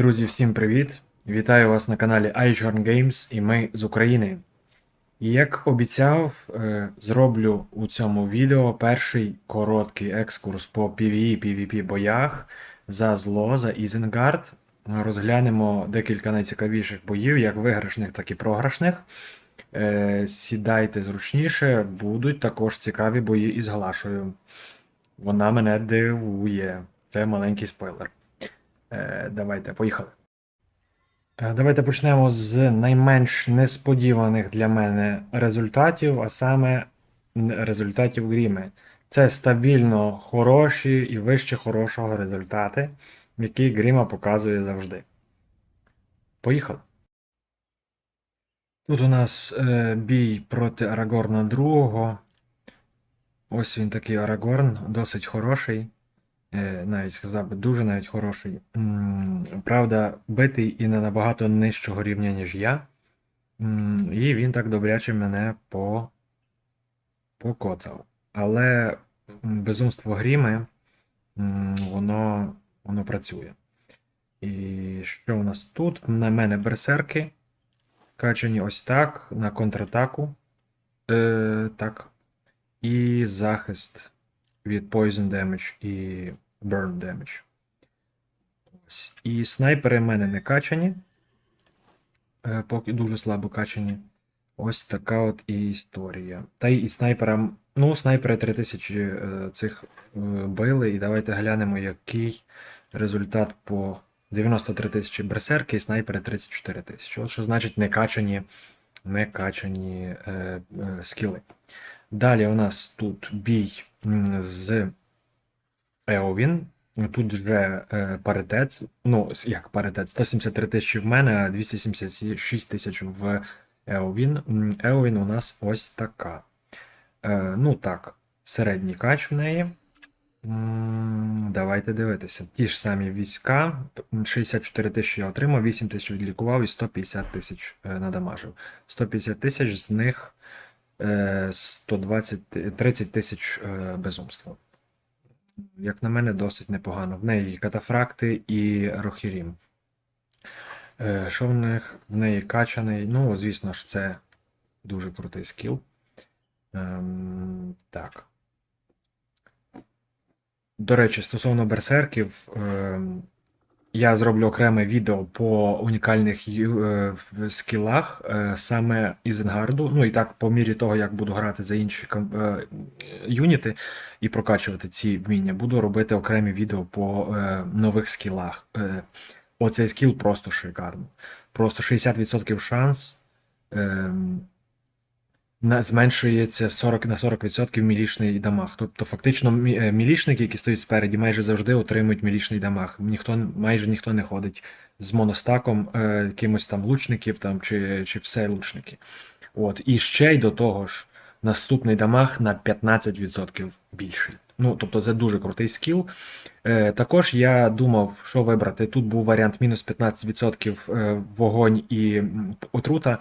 Друзі, всім привіт! Вітаю вас на каналі iChorn Games і ми з України. І як обіцяв, е, зроблю у цьому відео перший короткий екскурс по PvE PvP боях за зло, за Ізенгард. Розглянемо декілька найцікавіших боїв, як виграшних, так і програшних. Е, Сідайте зручніше, будуть також цікаві бої із Глашою. Вона мене дивує. Це маленький спойлер. Е, Давайте, поїхали. Е, Давайте почнемо з найменш несподіваних для мене результатів, а саме результатів Гріми. Це стабільно хороші і вище хорошого результати, які Гріма показує завжди. Поїхали. Тут у нас е, бій проти Арагорна другого. Ось він такий Арагорн, досить хороший. Е, навіть сказав би, дуже навіть хороший. Правда, битий і на набагато нижчого рівня, ніж я. І він так добряче мене по... покоцав. Але безумство гріми, воно, воно працює. І що у нас тут? На мене берсерки. Качані ось так, на контратаку. Е, так. І захист від Poison Damage і Burn Damage. І снайпери в мене не качані. Е, Поки дуже слабо качані. Ось така от і історія. Та й і снайперам. Ну, снайпери 3000 е, цих е, били. І давайте глянемо, який результат по 93 тисячі берсерки і снайпери 34 тисячі. От що значить не качані, не качані е, е, скіли. Далі у нас тут бій з Еовін. Тут вже е, паритет. Ну, як паритет, 173 тисячі в мене, а 276 тисяч в Еовін. Еовін у нас ось така. Е, ну так, середній кач в неї. Давайте дивитися. Ті ж самі війська. 64 тисячі я отримав, 8 тисяч відлікував і 150 тисяч е, надамажив. 150 тисяч з них 120, 30 тисяч е, безумства. Як на мене, досить непогано. В неї катафракти і Рохірім. Е, Що в них? В неї качаний. Ну, звісно ж, це дуже крутий скіл. Ем, так. До речі, стосовно берсерків, ем, я зроблю окреме відео по унікальних е, скілах е, саме Ізенгарду. Ну і так, по мірі того, як буду грати за інші е, юніти і прокачувати ці вміння, буду робити окремі відео по нових скілах. Оцей скіл просто шикарно. Просто 60% шанс. На, зменшується 40 на 40% мілічний дамаг. Тобто, фактично, е, мілішники, які стоять спереді, майже завжди отримують мілічний дамаг. Ніхто, майже ніхто не ходить з моностаком е, якимось там лучників там, чи, чи все лучники. От. І ще й до того ж, наступний дамаг на 15% більший. Ну, тобто, це дуже крутий скіл. Е, також я думав, що вибрати. Тут був варіант мінус 15% е, вогонь і отрута.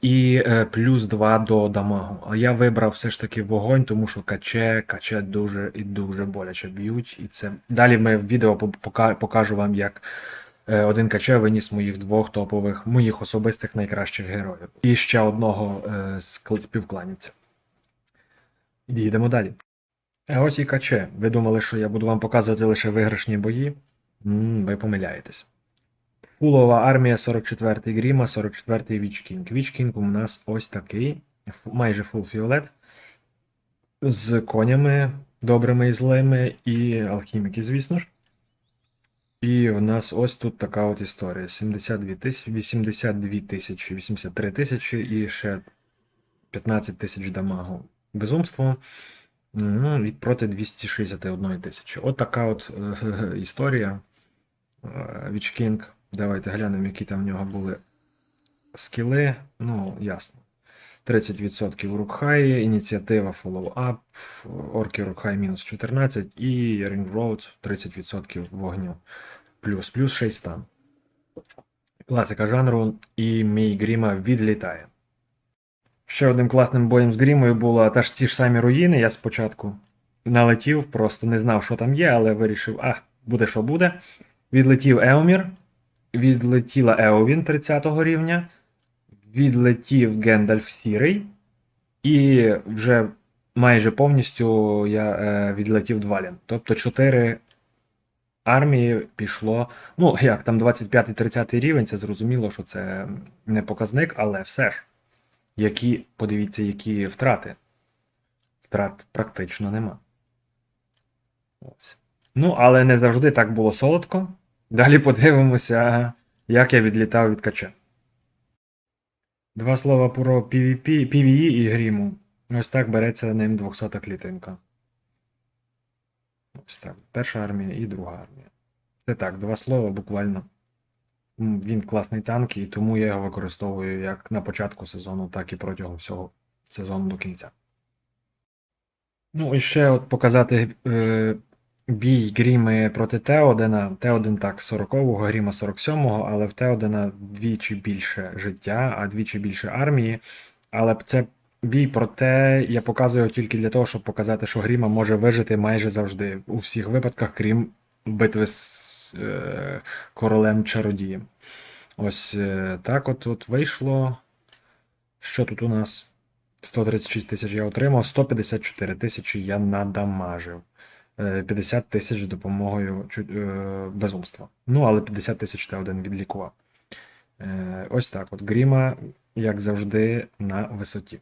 І е, плюс 2 до дамагу. А я вибрав все ж таки вогонь, тому що каче, каче дуже і дуже боляче б'ють. І це далі ми в відео покажу вам, як е, один каче виніс моїх двох топових, моїх особистих найкращих героїв. І ще одного е, співкланівця. Їдемо далі. Ось і каче. Ви думали, що я буду вам показувати лише виграшні бої? М, ви помиляєтесь. Фулова армія 44-й Гріма, 44-й Вічкінг. Вічкінг у нас ось такий, майже фул фіолет. З конями добрими і злими, і алхіміки, звісно ж. І у нас ось тут така от історія: 72 тисячі, 82 тисячі, 83 тисячі і ще 15 тисяч дамагу. Безумство. Ну, від проти 261 тисячі. От така от е, історія. Вічкінг. Давайте глянемо, які там в нього були скіли. Ну, ясно. 30% у Рукхаї, ініціатива Follow Up, орки Рукхай мінус 14 і Ring Road 30% вогню. Плюс, плюс 6 стан. Класика жанру, і мій Гріма відлітає. Ще одним класним боєм з Грімою було та ж ті ж самі руїни. Я спочатку налетів, просто не знав, що там є, але вирішив, а, буде що буде. Відлетів Еомір, відлетіла Еовін 30 рівня, відлетів Гендальф Сірий, і вже майже повністю я е, відлетів Двалін. Тобто 4 армії пішло. Ну, як там 25-30 рівень, це зрозуміло, що це не показник, але все ж. Які, подивіться, які втрати. Втрат практично нема. Ось. Ну, але не завжди так було солодко. Далі подивимося, як я відлітав від кача. Два слова про PvP, PvE і гріму. Ось так береться ним 200 клітинка. Ось так. Перша армія і друга армія. Це так, два слова буквально. Він класний танк, і тому я його використовую як на початку сезону, так і протягом всього сезону до кінця. Ну, і ще от показати е, бій Гріми проти Теодена. Теоден так 40-го, Гріма 47-го, але в Теодена двічі більше життя, а двічі більше армії. Але це бій проте я показую тільки для того, щоб показати, що Гріма може вижити майже завжди. У всіх випадках, крім битви з е, королем чародієм. Ось е, так от, от вийшло. Що тут у нас? 136 тисяч я отримав, 154 тисячі я надамажив. Е, 50 тисяч з допомогою е, безумства. Ну, але 50 тисяч та один відлікував. Е, Ось так. От Гріма, як завжди, на висоті.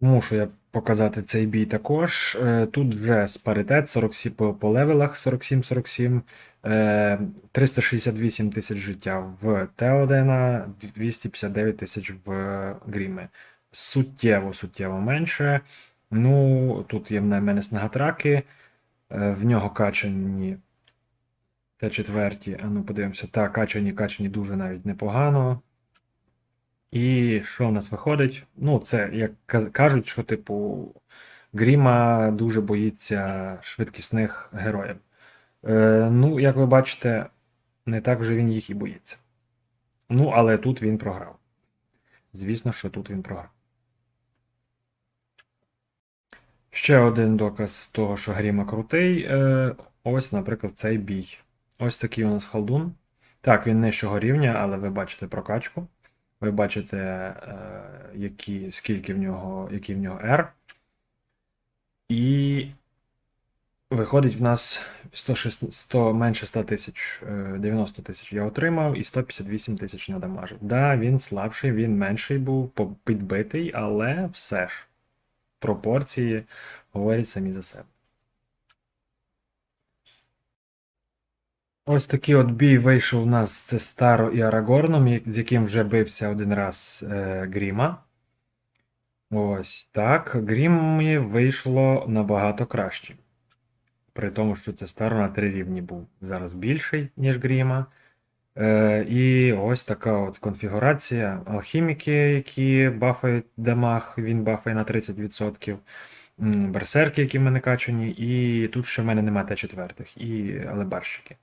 Мушу я показати цей бій також. Е, Тут вже з паритет 47 по, левелах 47-47. Е, 368 тисяч життя в Теодена, 259 тисяч в Гріми. Суттєво, суттєво менше. Ну, тут є в мене снеготраки, е, в нього качані Т4. А ну подивимося. Так, качані, качані дуже навіть непогано. І що в нас виходить? Ну, це як кажуть, що, типу, Гріма дуже боїться швидкісних героїв. Е, ну, як ви бачите, не так вже він їх і боїться. Ну, але тут він програв. Звісно, що тут він програв. Ще один доказ того, що Гріма крутий. Е, ось, наприклад, цей бій. Ось такий у нас халдун. Так, він нижчого рівня, але ви бачите прокачку. Ви бачите, е, які, скільки в нього, який в нього R. І виходить в нас 106, 100, менше 100 тисяч, е, 90 тисяч я отримав і 158 тисяч надамажив. Да, він слабший, він менший був, підбитий, але все ж пропорції говорять самі за себе. Ось такий от бій вийшов у нас з Старо і Арагорном, з яким вже бився один раз е, Гріма. Ось так. Грімі вийшло набагато краще. При тому, що це Старо на три рівні був зараз більший, ніж Гріма. Е, і ось така от конфігурація. Алхіміки, які бафають дамаг, він бафає на 30%. Берсерки, які в мене качані, і тут ще в мене немає Т4, і алебарщики.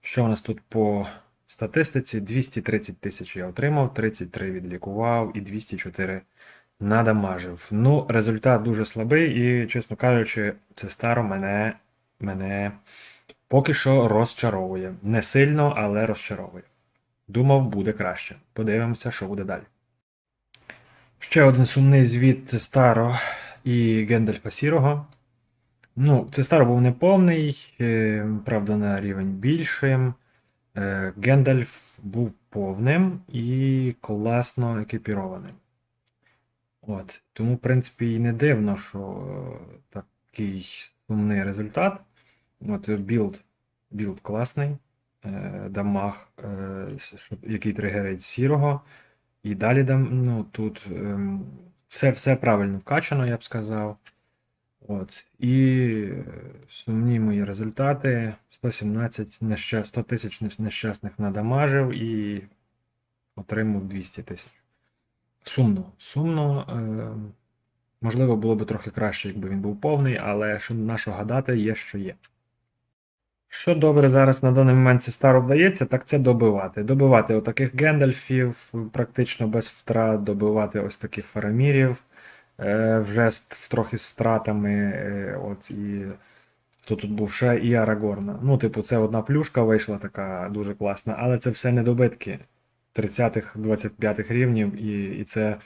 Що у нас тут по статистиці? 230 тисяч я отримав, 33 відлікував і 204 надамажив. Ну, результат дуже слабий, і, чесно кажучи, це старо мене, мене поки що розчаровує. Не сильно, але розчаровує. Думав, буде краще. Подивимося, що буде далі. Ще один сумний звіт це Старо і Гендальфа Сірого. Ну, це Старо був неповний, е, правда, на рівень більшим. Е, Гендальф був повним і класно екіпірованим. От. Тому, в принципі, і не дивно, що такий сумний результат. От білд, білд класний. Е, дамаг, е, який тригерить сірого. І далі дам, ну, тут ем, все, все правильно вкачано, я б сказав. От. І е, сумні мої результати. 117 неща... 100 тисяч нещасних надамажив і отримав 200 тисяч. Сумно. Сумно. Е... Можливо, було б трохи краще, якби він був повний, але що на що гадати, є, що є. Що добре зараз на даний момент це старо вдається, так це добивати. Добивати отаких гендальфів практично без втрат, добивати ось таких фарамірів е, вже з, трохи з втратами. е, От, і то тут був ще і Арагорна. Ну, типу, це одна плюшка вийшла така дуже класна, але це все недобитки 30-х, 25-х рівнів, і, і це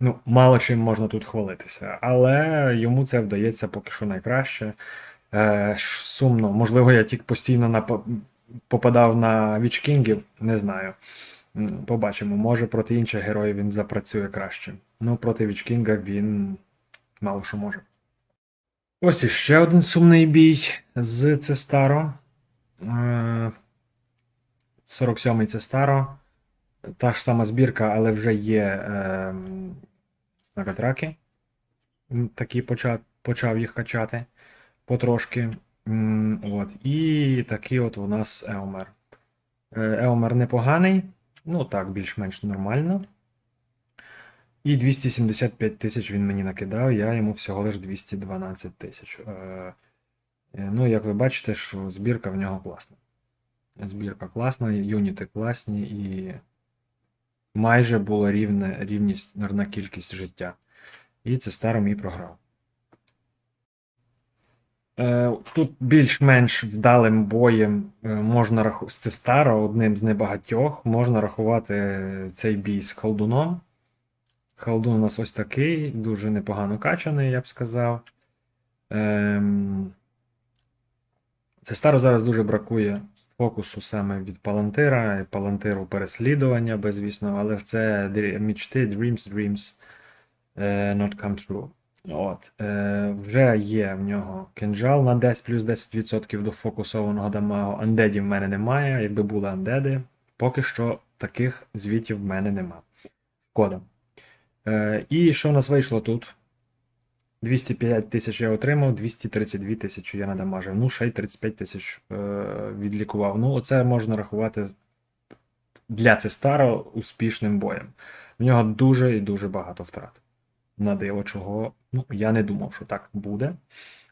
ну, мало чим можна тут хвалитися. Але йому це вдається поки що найкраще. Е, сумно, можливо, я тільки постійно на, попадав на вічкінгів, не знаю. Побачимо, може проти інших героїв він запрацює краще. Ну, проти вічкінга він мало що може. Ось іще один сумний бій з Цестаро. Е, 47-й Цестаро. Та ж сама збірка, але вже є е, снагатраки. М, Такі почав, почав їх качати потрошки. От. І такий от у нас Еомер. Еомер непоганий. Ну так, більш-менш нормально. І 275 тисяч він мені накидав, я йому всього лиш 212 тисяч. Е, е, Ну, як ви бачите, що збірка в нього класна. Збірка класна, юніти класні і майже була рівна, рівність на кількість життя. І це старо мій програв. Е, Тут більш-менш вдалим боєм е, можна рахувати з Цестаро, одним з небагатьох, можна рахувати цей бій з Халдуном. Халдун у нас ось такий, дуже непогано качаний, я б сказав. Ем... Цестаро зараз дуже бракує фокусу саме від Палантира, Палантиру переслідування, безвісно, але це мічти, dreams, dreams е, not come true. От, е, вже є в нього кинджал на 10 плюс 10% до фокусованого дамагу. Андедів в мене немає. Якби були андеди, поки що таких звітів в мене нема. Шкода. Е, і що у нас вийшло тут? 205 тисяч я отримав, 232 тисячі я надамажив. Ну, ще й 35 тисяч е, відлікував. Ну, оце можна рахувати для Цестаро успішним боєм. В нього дуже і дуже багато втрат. На диво, чого ну, я не думав, що так буде.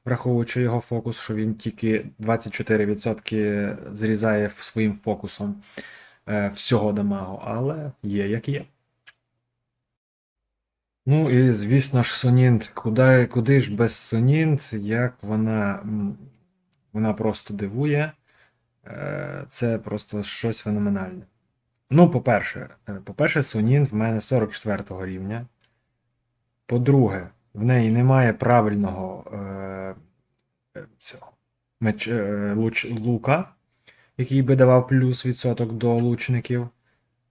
Враховуючи його фокус, що він тільки 24% зрізає своїм фокусом е, всього дамагу, але є як є. Ну і звісно ж, Сонінт. Куди, куди ж без Сонінт, як вона, вона просто дивує. Е, Це просто щось феноменальне. Ну, по-перше, е, по-перше, Сонінт в мене 44 рівня. По-друге, в неї немає правильного е, е, меч, е, луч, лука, який би давав плюс відсоток до лучників.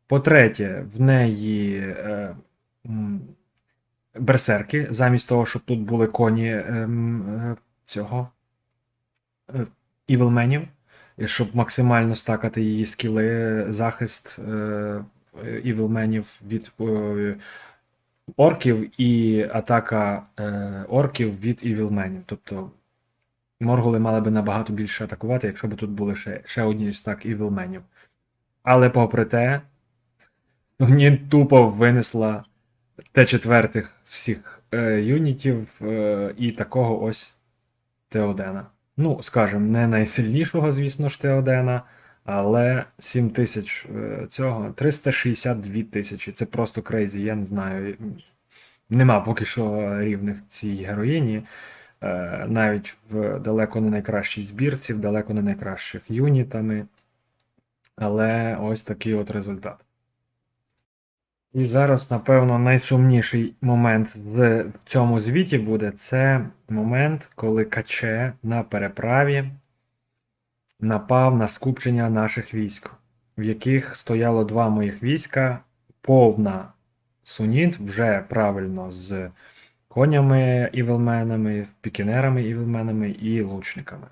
По-третє, в неї е, берсерки, замість того, щоб тут були коні ем, е, цього е, івелменів, щоб максимально стакати її скіли, захист е, івелменів від е, орків і атака е, орків від івілменів. Тобто моргули мали би набагато більше атакувати, якщо б тут були ще, ще одні стак івілменів. Але попри те, Соні тупо винесла Т4 всіх е, юнітів е, і такого ось Теодена. Ну, скажем, не найсильнішого, звісно ж, Теодена, але 7 тисяч е, цього 362 тисячі. Це просто крейзі, я не знаю. Нема поки що рівних цій героїні. Е, навіть в далеко не найкращій збірці, в далеко не найкращих юнітами. Але ось такий от результат. І зараз, напевно, найсумніший момент в цьому звіті буде це момент, коли Каче на переправі напав на скупчення наших військ, в яких стояло два моїх війська, повна суніт вже правильно з конями івелменами, пікінерами івелменами і лучниками.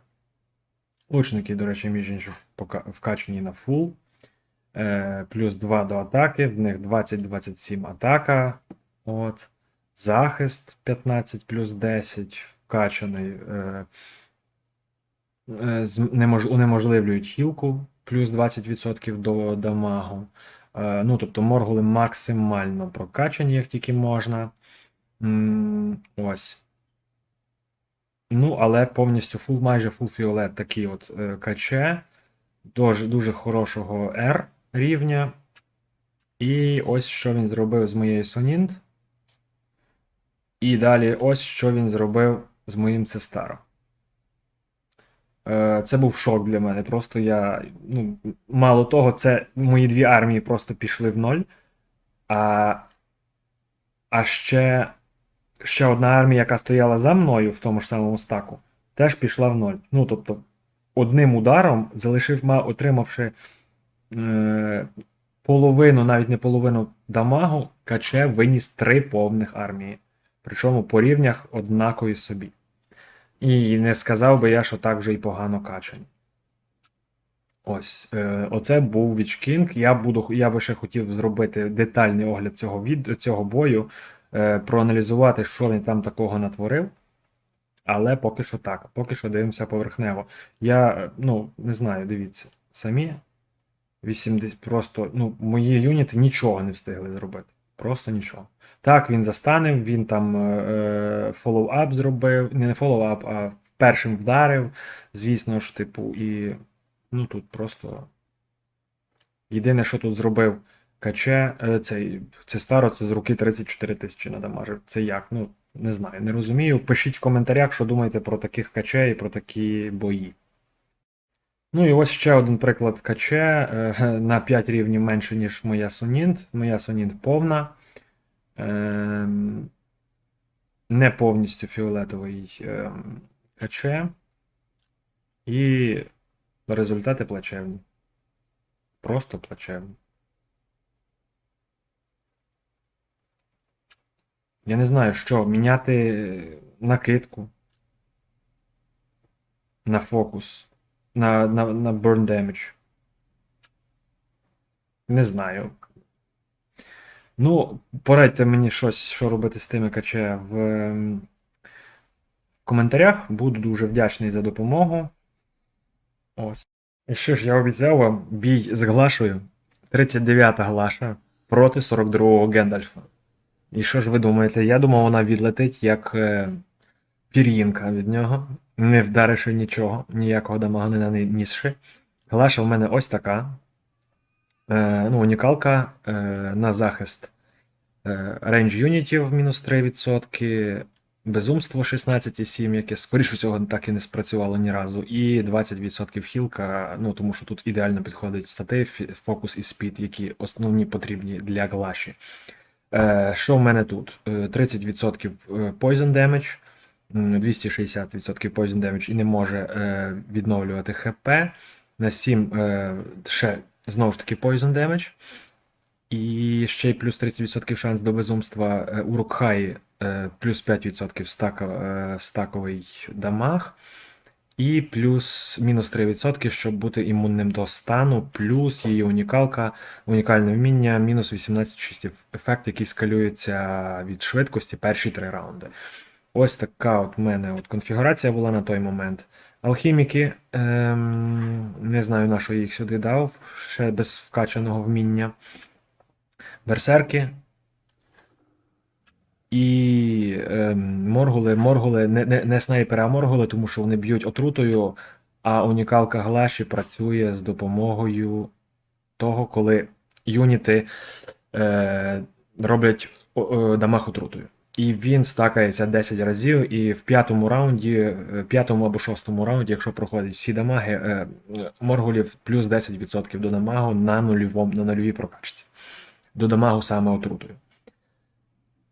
Лучники, до речі, між іншим, вкачені на фул. Е, плюс 2 до атаки, в них 20-27 атака. От. Захист 15 плюс 10 вкачаний. Е, унеможливлюють хілку плюс 20% до дамагу. Е, ну, тобто моргули максимально прокачані, як тільки можна. Ось. Ну, але повністю фул, майже фул фіолет такий от е, каче. Дуже, дуже хорошого R рівня. І ось що він зробив з моєю Сонінт. І далі ось що він зробив з моїм Цестаро. Е, Це був шок для мене. Просто я. Ну, мало того, це мої дві армії просто пішли в ноль. А, а ще, ще одна армія, яка стояла за мною в тому ж самому стаку, теж пішла в ноль. Ну, тобто, одним ударом залишив, отримавши е, половину, навіть не половину дамагу, каче виніс три повних армії. Причому по рівнях однакові собі. І не сказав би я, що так вже і погано качані. Ось, е, оце був King. Я, буду, я би ще хотів зробити детальний огляд цього, від, цього бою, е, проаналізувати, що він там такого натворив. Але поки що так. Поки що дивимося поверхнево. Я, е, ну, не знаю, дивіться, самі 80, просто, ну, мої юніти нічого не встигли зробити. Просто нічого. Так, він застанив, він там е, фоллоуап зробив, не фоллоуап, а першим вдарив, звісно ж, типу, і ну тут просто. Єдине, що тут зробив Каче, е, цей, це старо, це з руки 34 тисячі надамажив. Це як? Ну, не знаю, не розумію. Пишіть в коментарях, що думаєте про таких каче і про такі бої. Ну і ось ще один приклад каче е, на 5 рівнів менше, ніж моя Сонінт. Моя Сонінт повна. Ем, не повністю фіолетовий ем, каче. І результати плачевні. Просто плачевні. Я не знаю, що, міняти накидку на фокус, на, на, на burn damage. Не знаю. Ну, порадьте мені щось, що робити з тими каче в ем, коментарях. Буду дуже вдячний за допомогу. Ось. І що ж, я обіцяв вам бій з Глашою. 39-та Глаша проти 42-го Гендальфа. І що ж ви думаєте? Я думав, вона відлетить як е, пір'їнка від нього, не вдаривши нічого, ніякого дамагу не нанісши. Глаша в мене ось така. Е, ну, унікалка е, на захист е, рейндж юнітів мінус 3%, безумство 16,7, яке, скоріш всього, так і не спрацювало ні разу, і 20% хілка, ну тому що тут ідеально підходить стати, фокус і спід, які основні потрібні для глаші. Е, що в мене тут? Е, 30% Poison Damage, 260% Poison Damage і не може е, відновлювати ХП. На 7 е, ще знову ж таки Poison Damage. І ще й плюс 30% шанс до безумства е, у Рокхаї, е, плюс 5% стака, е, стаковий дамаг. І плюс мінус 3%, щоб бути імунним до стану, плюс її унікалка, унікальне вміння, мінус 18,6 ефект, який скалюється від швидкості перші три раунди. Ось така от в мене от конфігурація була на той момент. Алхіміки, ем, не знаю на що їх сюди дав, ще без вкачаного вміння. Берсерки. І ем, моргули, моргули, не, не, не снайпери, а моргули, тому що вони б'ють отрутою, а унікалка Глаші працює з допомогою того, коли юніти е, роблять е, дамаг отрутою. І він стакається 10 разів, і в п'ятому раунді, е, п'ятому або шостому раунді, якщо проходять всі дамаги, е, моргулів плюс 10% до дамагу на нульовому, на нульовій прокачці. До дамагу саме отрутою.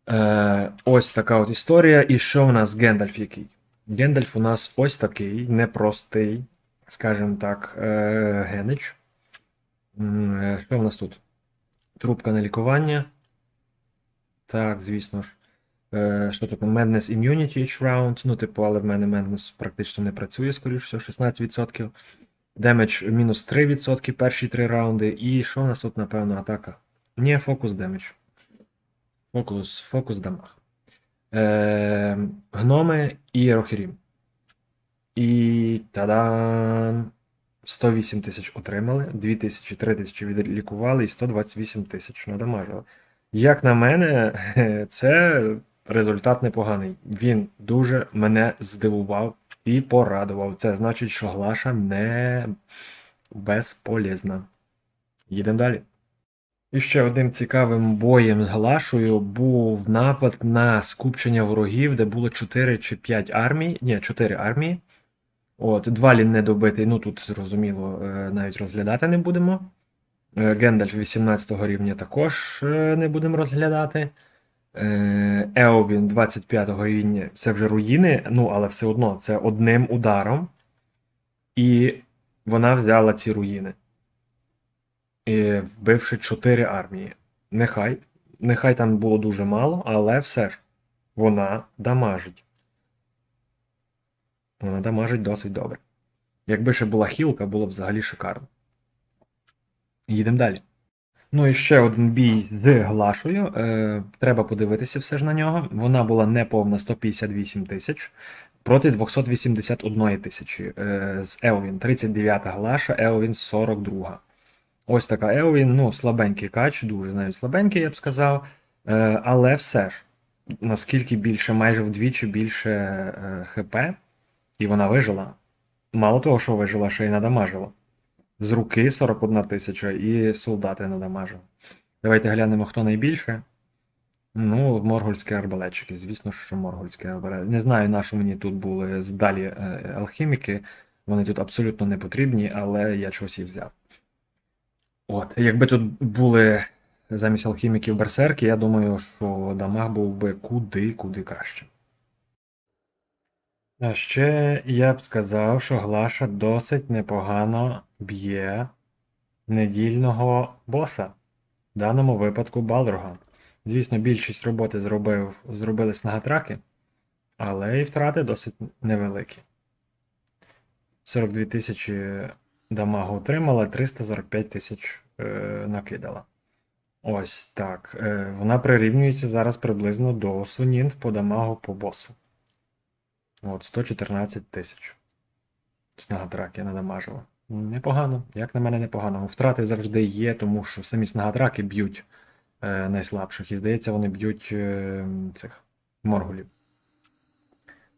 Е, ось така от історія. І що в нас Гендальф який? Гендальф у нас ось такий непростий, скажімо так, генич. Що в нас тут? Трубка на лікування. Так, звісно ж. Е, Що таке? Madness Immunity each round. Ну, типу, але в мене Madness практично не працює, скоріш всього, 16%. Демедж мінус 3% перші три раунди. І що у нас тут, напевно, атака? Ні, фокус демедж. Фокус, фокус дамаг. Е, гноми і Рохерім. І тадан! 108 тисяч отримали, 2 тисячі, 3 тисячі відлікували і 128 тисяч надамажили. Як на мене, це результат непоганий. Він дуже мене здивував і порадував. Це значить, що Глаша не безполезна. Їдемо далі. І ще одним цікавим боєм з Глашою був напад на скупчення ворогів, де було 4 чи 5 армій. Ні, 4 армії. От, Двалін недобитий, ну тут зрозуміло, е, навіть розглядати не будемо. Е, Гендальф 18 рівня також е, не будемо розглядати. Еовін 25 рівня це вже руїни, ну але все одно це одним ударом. І вона взяла ці руїни. І вбивши 4 армії. Нехай. Нехай там було дуже мало, але все ж вона дамажить. Вона дамажить досить добре. Якби ще була хілка, було б взагалі шикарно. Їдемо далі. Ну і ще один бій з Глашою. Е, треба подивитися все ж на нього. Вона була неповна 158 тисяч проти 281 тисячі. Е, з Еовін 39 Глаша, Еовін 42. Ось така Еовін, ну, слабенький кач, дуже навіть слабенький, я б сказав. Е, але все ж, наскільки більше, майже вдвічі більше е, ХП, і вона вижила. Мало того, що вижила, ще й надамажила. З руки 41 тисяча і солдати надамажили. Давайте глянемо, хто найбільше. Ну, моргульські арбалетчики. Звісно, що моргульські арбалетчики. Не знаю, на що мені тут були здалі е, алхіміки. Вони тут абсолютно не потрібні, але я чогось їх взяв. От, якби тут були замість алхіміків берсерки, я думаю, що дамаг був би куди-куди краще. А ще я б сказав, що Глаша досить непогано б'є недільного боса, в даному випадку Балрога. Звісно, більшість роботи зробив, зробили снагатраки, але і втрати досить невеликі. 42 тисячі дамагу отримала, 345 тисяч е, накидала. Ось так. Е, вона прирівнюється зараз приблизно до Сунінт по дамагу по босу. От, 114 тисяч. Снагатраки надамажила. Непогано, як на мене, непогано. Втрати завжди є, тому що самі снагатраки б'ють е, найслабших. І здається, вони б'ють е, цих моргулів.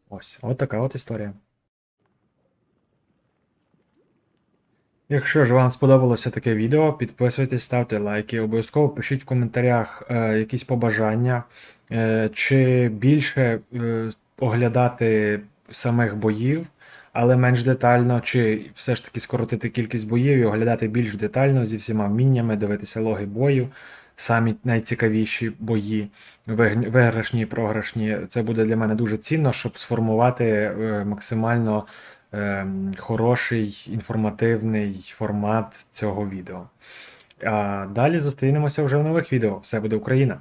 Ось, от така от історія. Якщо ж вам сподобалося таке відео, підписуйтесь, ставте лайки, обов'язково пишіть в коментарях е, якісь побажання, е, чи більше е, оглядати самих боїв, але менш детально, чи все ж таки скоротити кількість боїв і оглядати більш детально зі всіма вміннями, дивитися логи бою, самі найцікавіші бої, виграшні програшні. Це буде для мене дуже цінно, щоб сформувати е, максимально ем, хороший інформативний формат цього відео. А далі зустрінемося вже в нових відео. Все буде Україна!